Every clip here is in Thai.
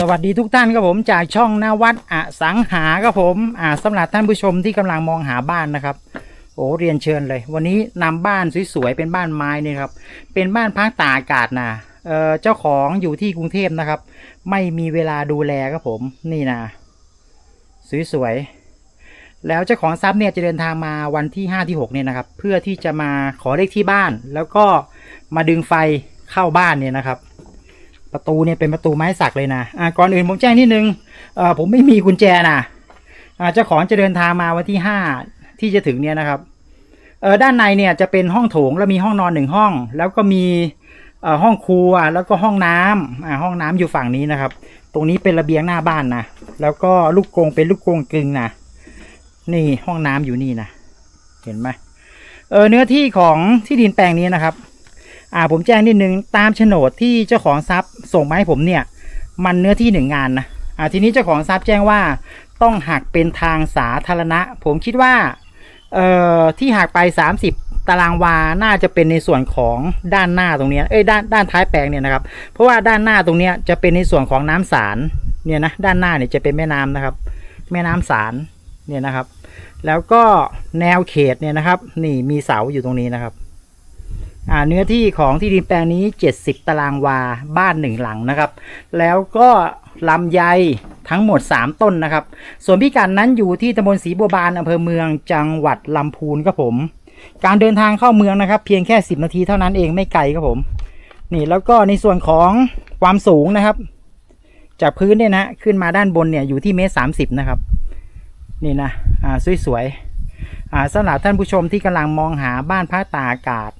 สวัสดีทุกท่านครับผมจากช่องนาวัดอสังหาครับผมอ่าสำหรับท่านผู้ชมที่กำลังมองหาบ้านนะครับโอ้เรียนเชิญเลย วันนี้นำบ้านสวยๆเป็นบ้านไม้นี่ครับเป็นบ้านพักตากอากาศนะเอ่อเจ้าของอยู่ที่กรุงเทพนะครับ ไม่มีเวลาดูแลครับผมนี่นะสวยๆแล้วเจ้าของทรัพย์เนี่ยจะเดินทางมาวันที่ 5 ที่6เนี่ยนะครับ เพื่อที่จะมาขอเลขที่บ้าน แล้วก็มาดึงไฟเข้าบ้านเนี่ยนะครับ ประตูเนี่ยเป็นประตูไม้สักเลยนะอ่าก่อนอื่นผมแจ้งนิดนึงเอ่อผมไม่มีกุญแจนะอ่าเจ้าของจะเดินทางมาวันที่ห้าที่จะถึงเนี่ยนะครับเออด้านในเนี่ยจะเป็นห้องโถงแล้วมีห้องนอนหนึ่งห้อง แล้วก็มีเอ่อห้องครัวแล้วก็ห้องน้ำอ่าห้องน้ำอยู่ฝั่งนี้นะครับ ตรงนี้เป็นระเบียงหน้าบ้านนะแล้วก็ลูกกรงเป็นลูกกรงกึ่งนะนี่ห้องน้ำอยู่นี่นะเห็นไหมเออเนื้อที่ของที่ดินแปลงนี้นะครับ อ่าผมแจ้งนิดนึงตามโฉนดที่เจ้าของทรัพย์ส่งมาให้ผมเนี่ย มันเนื้อที่หนึ่งงานนะอ่าทีนี้เจ้าของทรัพย์แจ้งว่าต้องหักเป็นทางสาธารณะ ผมคิดว่าเอ่อที่หักไป 30 ตารางวาน่าจะเป็นในส่วนของด้านหน้าตรงเนี้ยเอ้ยด้านด้านท้ายแปลงเนี่ยนะครับ เพราะว่าด้านหน้าตรงเนี้ยจะเป็นในส่วนของน้ำสารเนี่ยนะด้านหน้าเนี่ยจะเป็นแม่น้ำนะครับ แม่น้ำสารเนี่ยนะครับ แล้วก็แนวเขตเนี่ยนะครับ นี่มีเสาอยู่ตรงนี้นะครับ เนื้อที่ของที่ดินแปลงนี้ 70 ตารางวาบ้านหนึ่งหลังนะครับ แล้วก็ลำไยทั้งหมด 3 ต้นนะครับ ส่วนพิกัดนั้นอยู่ที่ตำบลศรีบัวบานอำเภอเมืองจังหวัดลำพูนครับผม การเดินทางเข้าเมืองนะครับ เพียงแค่ 10 นาทีเท่านั้นเองไม่ไกลครับผม นี่แล้วก็ในส่วนของความสูงนะครับ จากพื้นเนี่ยนะขึ้นมาด้านบนเนี่ยอยู่ที่เมตรสามสิบนะครับ นี่นะอ่าสวยๆอ่าสำหรับท่านผู้ชมที่กำลังมองหาบ้านพักตากอากาศ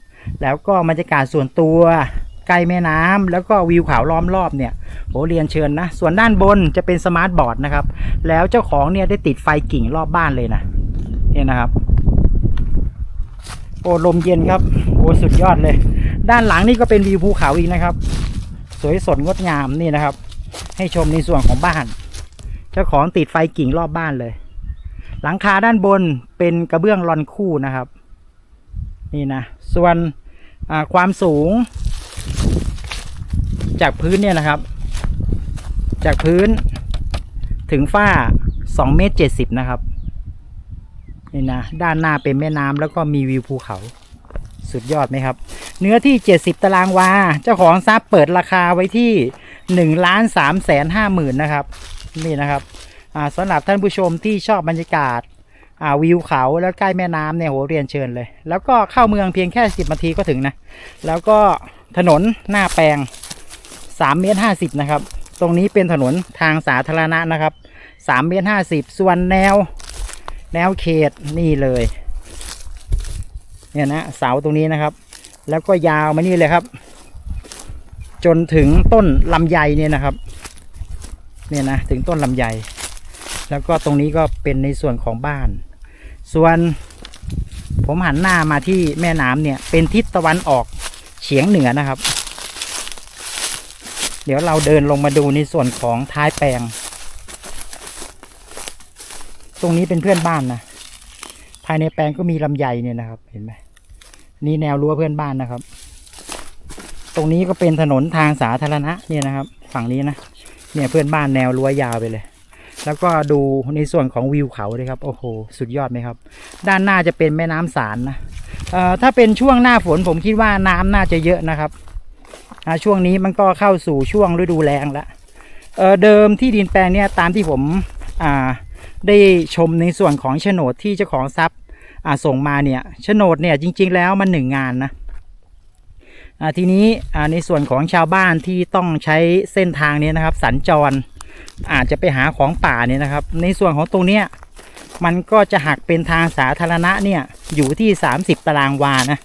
แล้วก็บรรยากาศส่วนตัวใกล้แม่น้ำแล้วก็วิวเขาล้อมรอบเนี่ยโหเรียนเชิญนะ ส่วนด้านบนจะเป็นสมาร์ทบอร์ดนะครับ แล้วเจ้าของเนี่ยได้ติดไฟกิ่งรอบบ้านเลยนะเนี่ยนะครับ โอ้ลมเย็นครับ โอ้สุดยอดเลย ด้านหลังนี่ก็เป็นวิวภูเขาอีกนะครับ สวยสดงดงามนี่นะครับ ให้ชมในส่วนของบ้าน เจ้าของติดไฟกิ่งรอบบ้านเลย หลังคาด้านบนเป็นกระเบื้องรอนคู่นะครับ นี่นะ ส่วนความสูง จากพื้นเนี่ยนะครับ จากพื้นถึงฝ้า2เมตร70 นะครับ นี่นะ ด้านหน้าเป็นแม่น้ำแล้วก็มีวิวภูเขา สุดยอดไหมครับ เนื้อที่ 70 ตารางวา เจ้าของทรัพย์เปิดราคาไว้ที่ 1 ล้าน3แสน5หมื่นนะครับ นี่นะครับสำหรับท่านผู้ชมที่ชอบบรรยากาศ วิวเขาแล้วใกล้แม่น้ำเนี่ยโหเรียนเชิญเลย แล้วก็เข้าเมืองเพียงแค่ 10นาทีก็ถึงนะ แล้วก็ถนนหน้าแปลง3เมตร50นะครับ ตรงนี้เป็นถนนทางสาธารณะนะครับ3เมตร50 ส่วนแนว แนวเขตนี่เลยเนี่ยนะเสาตรงนี้นะครับ แล้วก็ยาวมานี่เลยครับ จนถึงต้นลำไยเนี่ยนะครับเนี่ยนะถึงต้นลำไย แล้วก็ตรงนี้ก็เป็นในส่วนของบ้าน ส่วนผมหันหน้ามาที่แม่น้ำเนี่ย เป็นทิศตะวันออกเฉียงเหนือนะครับ เดี๋ยวเราเดินลงมาดูในส่วนของท้ายแปลง ตรงนี้เป็นเพื่อนบ้านนะ ภายในแปลงก็มีลำไยเนี่ยนะครับ เห็นไหมนี่แนวรั้วเพื่อนบ้านนะครับ ตรงนี้ก็เป็นถนนทางสาธารณะเนี่ยนะครับ ฝั่งนี้นะ เนี่ยเพื่อนบ้านแนวรั้วยาวไปเลย แล้วก็ดูในส่วนของวิวเขาเลยครับ โอ้โห สุดยอดไหมครับ ด้านหน้าจะเป็นแม่น้ำสารนะเอ่อถ้าเป็นช่วงหน้าฝนผมคิดว่าน้ำน่าจะเยอะนะครับช่วงนี้มันก็เข้าสู่ช่วงฤดูแล้งแล้วเออเดิมที่ดินแปลงเนี่ยตามที่ผมอ่าได้ชมในส่วนของโฉนดที่เจ้าของทรัพย์อ่าส่งมาเนี่ยโฉนดเนี่ยจริง ๆ แล้วมันหนึ่งงานนะอ่าทีนี้อ่าในส่วนของชาวบ้านที่ต้องใช้เส้นทางนี้นะครับ สัญจร อาจจะไปหาของป่าเนี่ยนะครับ ในส่วนของตรงเนี้ยมันก็จะหักเป็นทางสาธารณะเนี่ยอยู่ที่ 30 ตารางวานะ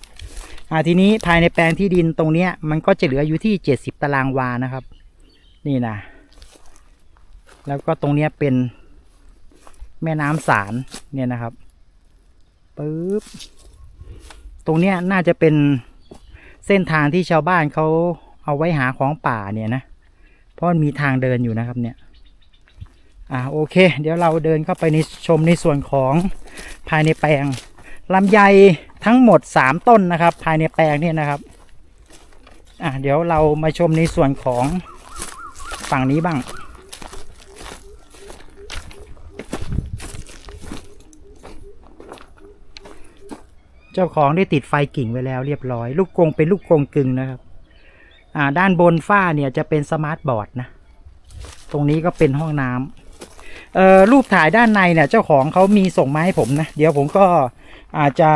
อ่าทีนี้ภายในแปลงที่ดินตรงเนี้ยมันก็จะเหลืออยู่ที่ 70 ตารางวานะครับ นี่นะแล้วก็ตรงเนี้ยเป็นแม่น้ำสารเนี่ยนะครับปึ๊บตรงเนี้ยน่าจะเป็นเส้นทางที่ชาวบ้านเขาเอาไว้หาของป่าเนี่ยนะ ราะมีทางเดินอยู่นะครับเนี่ยอ่าโอเค เดี๋ยวเราเดินเข้าไปในชมในส่วนของภายในแปลงลำไยทั้งหมด 3 ต้นนะครับ ภายในแปลงเนี่ยนะครับอ่าเดี๋ยวเรามาชมในส่วนของฝั่งนี้บ้าง เจ้าของได้ติดไฟกิ่งไว้แล้วเรียบร้อย ลูกกรงเป็นลูกกรงกึ่งนะครับ ด้านบนฝ้าเนี่ยจะเป็นสมาร์ทบอร์ดนะ ตรงนี้ก็เป็นห้องน้ำเอ่อรูปถ่ายด้านในเนี่ยเจ้าของเขามีส่งมาให้ผมนะ เดี๋ยวผมก็อาจจะ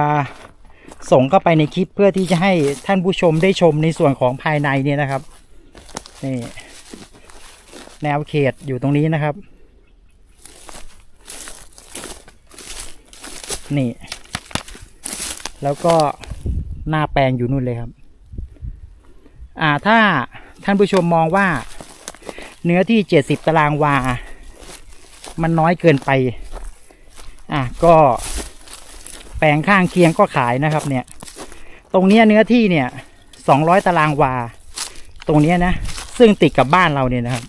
ส่งเข้าไปในคลิปเพื่อที่จะให้ท่านผู้ชมได้ชมในส่วนของภายในเนี่ยนะครับนี่แนวเขตอยู่ตรงนี้นะครับ นี่ แล้วก็หน้าแปลงอยู่นู่นเลยครับ อ่าถ้าท่านผู้ชมมองว่า เนื้อที่เจ็ดสิบตารางวา มันน้อยเกินไป อะก็แปลงข้างเคียงก็ขายนะครับเนี่ย ตรงเนี้ยเนื้อที่เนี่ยสองร้อยตารางวา ตรงเนี้ยนะ ซึ่งติดกับบ้านเราเนี่ยนะครับ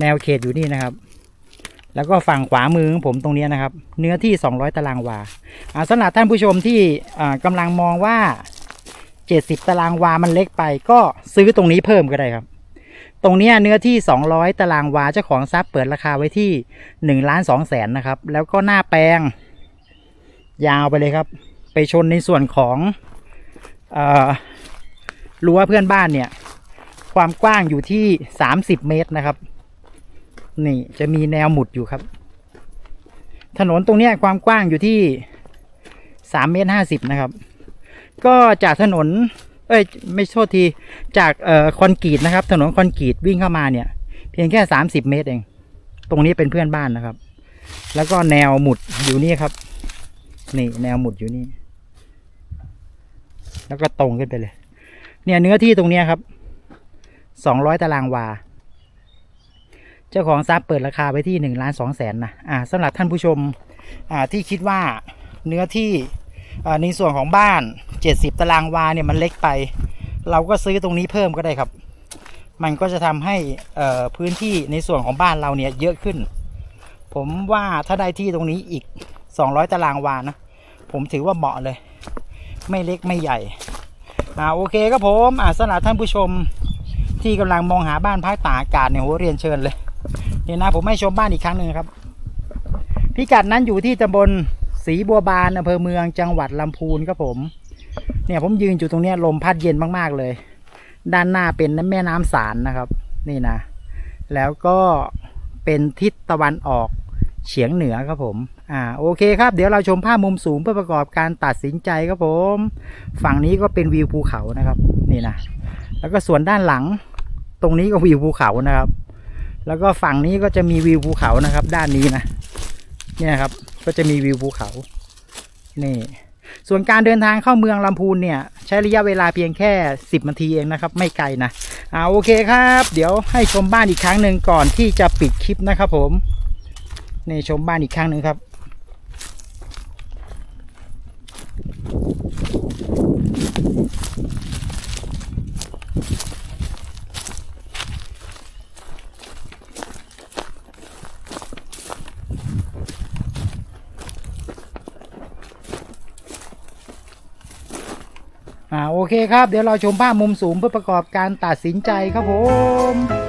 แนวเขตอยู่นี่นะครับ แล้วก็ฝั่งขวามือของผมตรงนี้นะครับ เนื้อที่ 200 ตารางวาสำหรับท่านผู้ชมที่อ่ากำลังมองว่า 70 ตารางวามันเล็กไป ก็ซื้อตรงนี้เพิ่มก็ได้ครับ ตรงนี้เนื้อที่ 200 ตารางวาเจ้าของทรัพย์เปิดราคาไว้ที่1ล้าน2แสนนะครับ แล้วก็หน้าแปลง ยาวไปเลยครับ ไปชนในส่วนของรั้วเพื่อนบ้านเนี่ย ความกว้างอยู่ที่ 30 เมตรนะครับ นี่จะมีแนวหมุดอยู่ครับ ถนนตรงนี้ความกว้างอยู่ที่สามเมตรห้าสิบนะครับ ก็จากถนน เอ้ย ไม่โทษที จากเอ่อคอนกรีตนะครับ ถนนคอนกรีตวิ่งเข้ามาเนี่ย เพียงแค่สามสิบเมตรเอง ตรงนี้เป็นเพื่อนบ้านนะครับ แล้วก็แนวหมุดอยู่นี่ครับ นี่แนวหมุดอยู่นี่ แล้วก็ตรงขึ้นไปเลย เนี่ยเนื้อที่ตรงนี้ครับสองร้อยตารางวา เจ้าของทรัพย์เปิดราคาไว้ที่หนึ่งล้านสองแสนนะอ่าสำหรับท่านผู้ชมอ่าที่คิดว่าเนื้อที่อ่าในส่วนของบ้านเจ็ดสิบตารางวาเนี่ยมันเล็กไป เราก็ซื้อตรงนี้เพิ่มก็ได้ครับ มันก็จะทำให้เอ่อพื้นที่ในส่วนของบ้านเราเนี่ยเยอะขึ้น ผมว่าถ้าได้ที่ตรงนี้อีกสองร้อยตารางวานะ ผมถือว่าเหมาะเลย ไม่เล็กไม่ใหญ่อ่าโอเคครับผมอ่าสำหรับท่านผู้ชมที่กำลังมองหาบ้านพักตากอากาศเนี่ยโหเรียนเชิญเลย นี่นะผมให้ชมบ้านอีกครั้งหนึ่งครับ พิกัดนั้นอยู่ที่ตำบลศรีบัวบานอำเภอเมืองจังหวัดลำพูนครับผม เนี่ยผมยืนอยู่ตรงเนี้ยลมพัดเย็นมากๆเลย ด้านหน้าเป็นแม่น้ำสารนะครับ นี่นะ แล้วก็เป็นทิศตะวันออกเฉียงเหนือครับผม อ่า โอเคครับ เดี๋ยวเราชมภาพมุมสูงเพื่อประกอบการตัดสินใจครับผม ฝั่งนี้ก็เป็นวิวภูเขานะครับ นี่นะ แล้วก็ส่วนด้านหลัง ตรงนี้ก็วิวภูเขานะครับ แล้วก็ฝั่งนี้ก็จะมีวิวภูเขานะครับ ด้านนี้นะเนี่ยครับก็จะมีวิวภูเขานี่ส่วนการเดินทางเข้าเมืองลำพูนเนี่ย ใช้ระยะเวลาเพียงแค่ 10นาทีเองนะครับ ไม่ไกลนะอ่าโอเคครับ เดี๋ยวให้ชมบ้านอีกครั้งหนึ่งก่อนที่จะปิดคลิปนะครับผมนี่ชมบ้านอีกครั้งหนึ่งครับ อ่าโอเคครับ เดี๋ยวเราชมภาพมุมสูงเพื่อประกอบการตัดสินใจครับผม